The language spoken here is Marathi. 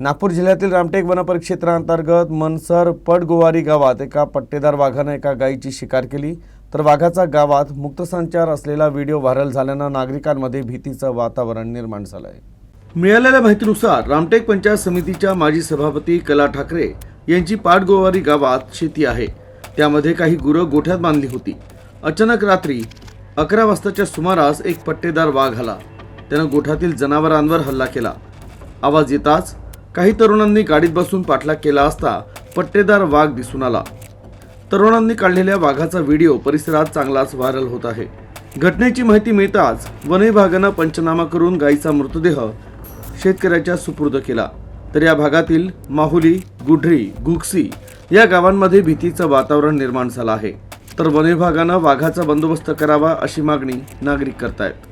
नागपूर जिल्ह्यातील रामटेक वनपरिक्षेत्रांतर्गत मनसर पडगोवारी गावात एका पट्टेदार वाघानं एका गायीची शिकार केली. तर वाघाचा गावात मुक्तसंचार असलेला व्हिडिओ व्हायरल झाल्यानं नागरिकांमध्ये भीतीचं वातावरण निर्माण झालं आहे मिळालेल्या माहितीनुसार रामटेक पंचायत समितीच्या माजी सभापती कला ठाकरे यांची पाटगोवारी गावात शेती आहे. त्यामध्ये काही गुरं गोठ्यात बांधली होती. अचानक रात्री अकरा वाजताच्या सुमारास एक पट्टेदार वाघ आला. त्यानं गोठ्यातील जनावरांवर हल्ला केला. आवाज येताच काही तरुणांनी गाडीत बसून पाठलाग केला असता पट्टेदार वाघ दिसून आला. तरुणांनी काढलेल्या वाघाचा व्हिडिओ परिसरात चांगलाच व्हायरल होत आहे. घटनेची माहिती मिळताच वन विभागानं पंचनामा करून गायीचा मृतदेह शेतकऱ्याच्या सुपूर्द केला. तर या भागातील माहुली गुढरी गुगसी या गावांमध्ये भीतीचं वातावरण निर्माण झालं आहे. तर वन विभागानं वाघाचा बंदोबस्त करावा अशी मागणी नागरिक करतायत.